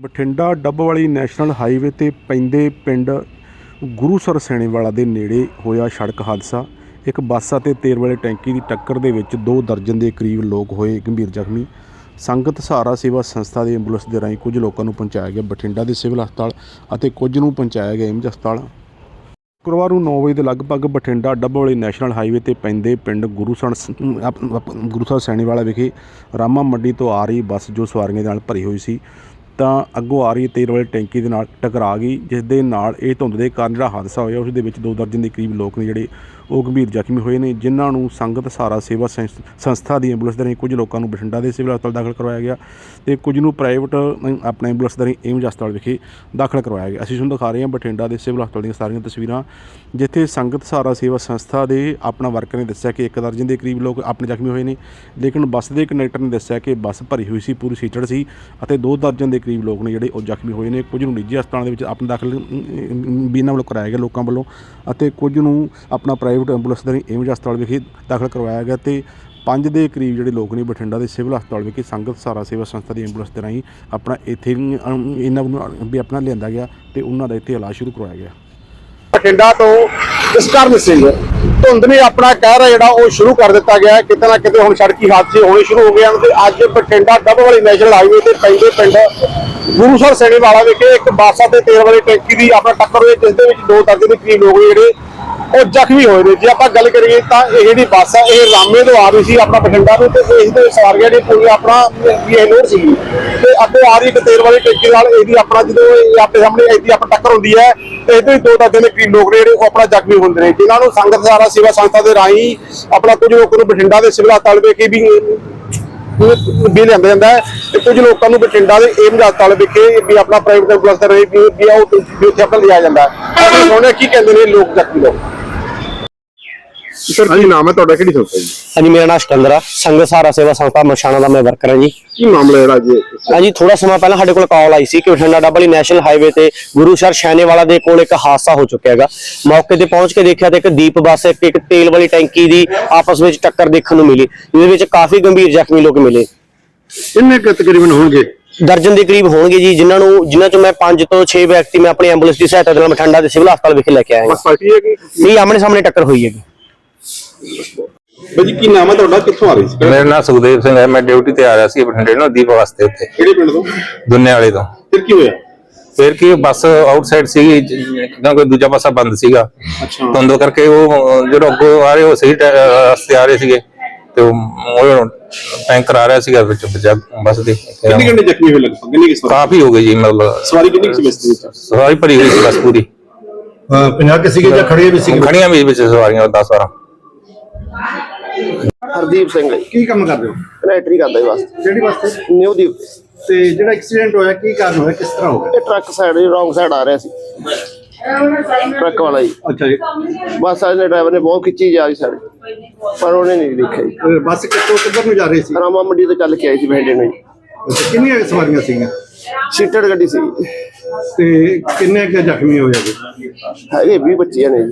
Bathinda Dabwali national highway ਤੇ ਪੈਂਦੇ ਪਿੰਡ ਗੁਰੂਸਰ ਸੈਣੇਵਾਲਾ ਦੇ ਨੇੜੇ ਹੋਇਆ ਸੜਕ ਹਾਦਸਾ। ਇੱਕ ਬੱਸ ਅਤੇ ਤੇਲ ਵਾਲੇ ਟੈਂਕੀ ਦੀ ਟੱਕਰ ਦੇ ਵਿੱਚ ਦੋ ਦਰਜਨ ਦੇ ਕਰੀਬ ਲੋਕ ਹੋਏ। ਗੰਭੀਰ ਜ਼ਖਮੀ ਸੰਗਤ ਸਹਾਰਾ ਸੇਵਾ ਸੰਸਥਾ ਦੀ ਐਂਬੂਲੈਂਸ ਦੇ ਰਾਹੀਂ ਕੁਝ ਲੋਕਾਂ ਨੂੰ ਪਹੁੰਚਾਇਆ ਗਿਆ। ਬਠਿੰਡਾ ਦੇ ਸਿਵਲ ਹਸਪਤਾਲ ਅਤੇ ਕੁਝ ਨੂੰ ਪਹੁੰਚਾਇਆ ਗਿਆ ਏਮਜ ਹਸਪਤਾਲ। ਸ਼ੁੱਕਰਵਾਰ ਨੂੰ 9 ਵਜੇ ਦੇ ਲਗਭਗ ਬਠਿੰਡਾ ਡੱਬਵਾਲੀ ਨੈਸ਼ਨਲ ਹਾਈਵੇ ਤੇ ਪੈਂਦੇ ਪਿੰਡ ਗੁਰੂਸਣ ਗੁਰੂਸਰ ਸੈਣੀਵਾਲਾ ਵਿਖੇ ਰਾਮਾ ਮੰਡੀ ਤੋਂ ਆ ਰਹੀ ਬੱਸ ਜੋ ਸਵਾਰੀਆਂ ਦੇ ਨਾਲ ਭਰੀ ਹੋਈ ਸੀ। ਤਾਂ ਅੱਗੋਂ ਆ ਰਹੀ ਤੇਲ ਵਾਲੀ ਟੈਂਕੀ ਦੇ ਨਾਲ ਟਕਰਾ ਗਈ ਜਿਸ ਦੇ ਨਾਲ ਇਹ ਧੁੰਦ ਦੇ ਕਾਰਨ ਜਿਹੜਾ ਹਾਦਸਾ ਹੋਇਆ, ਉਸ ਦੇ ਵਿੱਚ ਦੋ ਦਰਜਨ ਦੇ ਕਰੀਬ ਲੋਕ ਨੇ ਜਿਹੜੇ ਉਹ ਗੰਭੀਰ ਜ਼ਖਮੀ ਹੋਏ ਨੇ, ਜਿਨ੍ਹਾਂ ਨੂੰ ਸੰਗਤ ਸਹਾਰਾ ਸੇਵਾ ਸੰਸ- ਸੰਸਥਾ ਦੀ ਐਂਬੂਲੈਂਸ ਦੇ ਰਾਹੀਂ ਕੁਝ ਲੋਕਾਂ ਨੂੰ ਬਠਿੰਡਾ ਦੇ ਸਿਵਲ ਹਸਪਤਾਲ ਦਾਖਲ ਕਰਵਾਇਆ ਗਿਆ ਤੇ ਕੁਝ ਨੂੰ ਪ੍ਰਾਈਵੇਟ ਆਪਣੇ ਐਂਬੂਲੈਂਸ ਦੇ ਰਾਹੀਂ ਏਮਜ ਹਸਪਤਾਲ ਵਿਖੇ ਦਾਖਲ ਕਰਵਾਇਆ ਗਿਆ। ਅਸੀਂ ਤੁਹਾਨੂੰ ਦਿਖਾ ਰਹੇ ਹਾਂ ਬਠਿੰਡਾ ਦੇ ਸਿਵਲ ਹਸਪਤਾਲ ਦੀਆਂ ਸਾਰੀਆਂ ਤਸਵੀਰਾਂ, ਜਿੱਥੇ ਸੰਗਤ ਸਹਾਰਾ ਸੇਵਾ ਸੰਸਥਾ ਦੇ ਆਪਣਾ ਵਰਕਰ ਨੇ ਦੱਸਿਆ ਕਿ ਇੱਕ ਦਰਜਨ ਦੇ ਕਰੀਬ ਲੋਕ ਆਪਣੇ ਜ਼ਖਮੀ ਹੋਏ ਨੇ, ਲੇਕਿਨ ਬੱਸ ਦੇ ਕੰਡਕਟਰ ਨੇ ਦੱਸਿਆ ਕਿ ਬੱਸ ਭਰੀ ਹੋਈ ਸੀ, ਪੂਰੀ ਸੀਟਡ ਸੀ ਅਤੇ ਦੋ ਦਰਜਨ ਦੇ ਕਰੀਬ ਲੋਕ ਨੇ ਜਿਹੜੇ ਉਹ ਜ਼ਖਮੀ ਹੋਏ ਨੇ। ਕੁਝ ਨੂੰ ਨਿੱਜੀ ਹਸਪਤਾਲਾਂ ਦੇ ਵਿੱਚ ਆਪਣਾ ਦਾਖਲ ਵੀ ਇਹਨਾਂ ਵੱਲੋਂ ਕਰਾਇਆ ਗਿਆ ਲੋਕਾਂ ਵੱਲੋਂ। ਅਤੇ ਕੁਝ ਨੂੰ ਆਪਣਾ ਪ੍ਰਾਈਵੇਟ ਐਂਬੂਲੈਂਸ ਦੇ ਰਾਹੀਂ ਏਮਜ ਹਸਪਤਾਲ ਵਿਖੇ ਦਾਖਲ ਕਰਵਾਇਆ ਗਿਆ ਤੇ ਪੰਜ ਦੇ ਕਰੀਬ ਜਿਹੜੇ ਲੋਕ ਨੇ ਬਠਿੰਡਾ ਦੇ ਸਿਵਲ ਹਸਪਤਾਲ ਵਿਖੇ ਸੰਗਤ ਸਹਾਰਾ ਸੇਵਾ ਸੰਸਥਾ ਦੀ ਐਂਬੂਲੈਂਸ ਦੇ ਰਾਹੀਂ ਆਪਣਾ ਇੱਥੇ ਇਹਨਾਂ ਨੂੰ ਵੀ ਆਪਣਾ ਲਿਆਂਦਾ ਗਿਆ ਤੇ ਉਹਨਾਂ ਦਾ ਇੱਥੇ ਇਲਾਜ ਸ਼ੁਰੂ ਕਰਵਾਇਆ ਗਿਆ। ਬਠਿੰਡਾ ਤੋਂ ਜਸਕਰਨ ਸਿੰਘ ਧੁੰਦ ਨੇ ਆਪਣਾ ਕਹਿਰ ਹੈ ਜਿਹੜਾ ਉਹ ਸ਼ੁਰੂ ਕਰ ਦਿੱਤਾ ਗਿਆ ਕਿਤੇ ਨਾ ਕਿਤੇ ਹੁਣ ਸੜਕੀ ਹਾਦਸੇ ਹੋਣੇ ਸ਼ੁਰੂ ਹੋ ਗਏ ਹਨ ਤੇ ਅੱਜ ਬਠਿੰਡਾ ਡੱਬ ਵਾਲੀ ਨੈਸ਼ਨਲ ਹਾਈਵੇ ਤੇ ਪੈਂਦੇ ਪਿੰਡ ਗੁਰੂਸਰ ਸੈਣੀਵਾਲਾ ਵਿਖੇ ਇੱਕ ਬੱਸ ਅਤੇ ਤੇਲ ਵਾਲੀ ਟੈਂਕੀ ਦੀ ਆਪਣਾ ਟੱਕਰ ਹੋਈ ਜਿਸ ਦੇ ਵਿੱਚ ਦੋ ਦਰਜਨ ਦੇ ਕਰੀਬ ਲੋਕ ਜਿਹੜੇ ਉਹ ਜ਼ਖਮੀ ਹੋਏ ਨੇ। ਜੇ ਆਪਾਂ ਗੱਲ ਕਰੀਏ ਤਾਂ ਇਹ ਜਿਹੜੀ ਬੱਸ ਆ ਇਹ ਰਾਮੇ ਤੋਂ ਆ ਰਹੀ ਸੀ ਆਪਣਾ ਬਠਿੰਡਾ ਨੂੰ ਤੇ ਇਸ ਦੇ ਸਵਾਰੀਆਂ ਦੀ ਪੂਰੀ ਆਪਣਾ ਵੀ ਇਹ ਲੋਡ ਸੀ। ਤੇ ਅੱਗੇ ਆ ਰਹੀ ਇੱਕ ਤੇਲ ਵਾਲੀ ਟੈਂਕੀ ਨਾਲ ਇਹਦੀ ਆਪਣਾ ਜਦੋਂ ਇਹ ਆਪਣੇ ਸਾਹਮਣੇ ਇਹਦੀ ਆਪਣਾ ਟੱਕਰ ਹੁੰਦੀ ਹੈ, ਤੇ ਇਹਦੇ ਵਿੱਚ ਦੋ ਦਰਜਨ ਦੇ ਕਰੀਬ ਲੋਕ ਜਿਹੜੇ ਉਹ ਆਪਣਾ ਜ਼ਖਮੀ ਹੁੰਦੇ ਨੇ। ਜਿਨ੍ਹਾਂ ਨੂੰ ਸੰਗਤ ਸਹਾਰਾ ਸੇਵਾ ਸੰਸਥਾ ਦੇ ਰਾਹੀਂ ਆਪਣਾ ਕੁਝ ਲੋਕਾਂ ਨੂੰ ਬਠਿੰਡਾ ਦੇ ਸਿਵਲ ਹਸਪਤਾਲ ਵਿਖੇ ਵੀ ਵੀ ਲਿਆਂਦਾ ਜਾਂਦਾ ਹੈ ਤੇ ਕੁਝ ਲੋਕਾਂ ਨੂੰ ਬਠਿੰਡਾ ਦੇ ਏਮਜ ਹਸਪਤਾਲ ਵਿਖੇ ਵੀ ਆਪਣਾ ਪ੍ਰਾਈਵੇਟ ਐਂਬੂਲੈਂਸ ਦੇ ਰਾਹੀਂ ਵੀ ਉਹ ਵੀ ਉੱਥੇ ਆਪਣਾ ਲਿਆ ਜਾਂਦਾ ਹੈ। ਸੁਣਿਆ ਕੀ ਕਹਿੰਦੇ ਨੇ ਲੋਕ ਜ਼ਖਮੀ ਲੋਕ? ਸਰ ਕੀ ਨਾਮ ਹੈ ਤੁਹਾਡਾ? ਕਿਹੜੀ ਸੰਸਥਾ ਜੀ? ਹਾਂਜੀ ਮੇਰਾ ਨਾਮ ਸਿਕੰਦਰ ਆ। ਸੰਗਤ ਸਹਾਰਾ ਸੇਵਾ ਸੰਸਥਾ ਮਸ਼ਾਣਾ ਦਾ ਮੈਂ ਵਰਕਰ ਹਾਂ ਜੀ। ਕੀ ਮਾਮਲਾ ਜਿਹੜਾ ਜੀ ਹਾਂਜੀ ਥੋੜਾ ਸਮਾਂ ਪਹਿਲਾਂ ਸਾਡੇ ਕੋਲ ਕਾਲ ਆਈ ਸੀ ਕਿ ਬਠਿੰਡਾ ਡੱਬਲੀ ਨੈਸ਼ਨਲ ਹਾਈਵੇ ਤੇ ਗੁਰੂਸਰ ਸ਼ੈਨੇਵਾਲਾ ਦੇ ਕੋਲ ਇੱਕ ਹਾਦਸਾ ਹੋ ਚੁੱਕਿਆ ਹੈਗਾ। ਮੌਕੇ ਤੇ ਪਹੁੰਚ ਕੇ ਦੇਖਿਆ ਤੇ ਇੱਕ ਦੀਪ ਬੱਸ ਇੱਕ ਇੱਕ ਤੇਲ ਵਾਲੀ ਟੈਂਕੀ ਦੀ ਆਪਸ ਵਿੱਚ ਟੱਕਰ ਦੇਖਣ ਨੂੰ ਮਿਲੀ। ਜਿਹਦੇ ਵਿੱਚ ਕਾਫੀ ਗੰਭੀਰ ਜ਼ਖਮੀ ਲੋਕ ਮਿਲੇ। ਕਿੰਨੇ ਕੁ ਤਕਰੀਬਨ ਹੋਣਗੇ? ਦਰਜਨ ਦੇ ਕਰੀਬ ਹੋਣਗੇ ਜੀ ਜਿਨ੍ਹਾਂ ਨੂੰ ਜਿਨ੍ਹਾਂ ਚੋਂ ਮੈਂ 5 ਤੋਂ 6 ਵਿਅਕਤੀ ਮੈਂ ਆਪਣੀ ਐਂਬੂਲੈਂਸ ਦੀ ਸਹਾਇਤਾ ਨਾਲ ਬਠਿੰਡਾ ਦੇ ਸਿਵਲ ਹਸਪਤਾਲ ਵਿਖੇ ਲੈ ਕੇ ਆਇਆ ਹਾਂ। ਬਸ ਪਾਰਟੀ ਹੈ ਕਿ ਨਹੀਂ ਆਮਣੇ ਸਾਹਮਣੇ ਟੱਕਰ ਹੋਈ ਹੈਗੀ ਬਾਜੀ ਕੀ ਨਾਮ ਹੈ ਤੁਹਾਡਾ? ਕਿੱਥੋਂ ਆ ਰਹੀ ਸੀ? ਮੇਰਾ ਨਾਮ ਸੁਖਦੇਵ ਸਿੰਘ ਹੈ। ਮੈਂ ਡਿਊਟੀ ਤੇ ਆ ਰਿਹਾ ਸੀ ਬਠਿੰਡੇ ਨੂੰ ਦੀਪ ਵਾਸਤੇ ਉੱਤੇ ਕਿਹੜੇ ਪਿੰਡ ਤੋਂ? ਦੁੰਨੇ ਵਾਲੇ ਤੋਂ। ਫਿਰ ਕੀ ਹੋਇਆ? ਫਿਰ ਕੀ ਬੱਸ ਆਊਟਸਾਈਡ ਸੀਗੀ ਕਿਉਂਕਿ ਕੋਈ ਦੂਜਾ ਪਾਸਾ ਬੰਦ ਸੀਗਾ। ਅੱਛਾ। ਧੁੰਦ ਕਰਕੇ ਉਹ ਜਦੋਂ ਅੱਗੋਂ ਆ ਰਹੇ ਉਹ ਸਹੀ ਰਸਤੇ ਆ ਰਹੇ ਸੀਗੇ। ਤੇ ਉਹ ਟੈਂਕਰ ਆ ਰਿਹਾ ਸੀਗਾ ਵਿੱਚ ਬੱਸ ਦੇ। ਕਿੰਨੇ ਘੰਟੇ ਜ਼ਖਮੀ ਹੋਏ ਲਗਭਗ? ਕਿੰਨੀ ਕਿਸ ਕਾਫੀ ਹੋ ਗਈ ਜੀ ਮਤਲਬ ਸਵਾਰੀ ਕਿੰਨੀ ਕਿਸ ਬੱਸ ਦੇ? ਵਿੱਚ ਸਵਾਰੀ ਭਰੀ ਹੋਈ ਸੀ ਬੱਸ ਪੂਰੀ। ਪੰਜਾਹ ਕੇ ਸੀਗੇ ਜਾਂ ਖੜੀਆਂ ਵੀ ਸੀਗੇ ਖੜੀਆਂ ਵੀ ਵਿੱਚ ਸਵਾਰੀਆਂ 10 12 ਹਰਦੀਪ ਸਿੰਘ ਹੈ ਕੀ ਕੰਮ ਕਰਦੇ ਹੋ? ਕਨੈਕਟਰੀ ਕਰਦਾ ਜੀ ਬਸ। ਜਿਹੜੀ ਬੱਸ ਤੇ? ਨਿਊ ਦੀ ਤੇ। ਜਿਹੜਾ ਐਕਸੀਡੈਂਟ ਹੋਇਆ ਕੀ ਕਾਰਨ ਹੋਇਆ ਕਿਸ ਤਰ੍ਹਾਂ ਹੋ ਗਿਆ? ਇਹ ਟਰੱਕ ਸਾਈਡ ਰੋਂਗ ਸਾਈਡ ਆ ਰਿਹਾ ਸੀ। ਟਰੱਕ ਵਾਲਾ ਜੀ। ਅੱਛਾ ਜੀ। ਬੱਸ ਵਾਲੇ ਡਰਾਈਵਰ ਨੇ ਬਹੁਤ ਖਿੱਚੀ ਜਾ ਰਹੀ ਸਾਡੇ। ਪਰ ਉਹਨੇ ਨਹੀਂ ਦੇਖਿਆ ਜੀ। ਬੱਸ ਕਿੱਥੋਂ ਕਿੱਧਰ ਨੂੰ ਜਾ ਰਹੀ ਸੀ? ਰਾਮਾ ਮੰਡੀ ਤੋਂ ਚੱਲ ਕੇ ਆਈ ਸੀ ਬਹਿੰਡੇ ਨੂੰ ਜੀ। ਅੱਛਾ, ਕਿੰਨੀਆਂ ਸਵਾਰੀਆਂ ਸੀਗੀਆਂ? ਸੀਟਡ ਗੱਡੀ ਸੀ। ਤੇ ਕਿੰਨੇ ਕੁ ਜ਼ਖਮੀ ਹੋਏ ਜੀ ਹੈਗੇ 20 ਬੱਚੇ ਨੇ ਜੀ।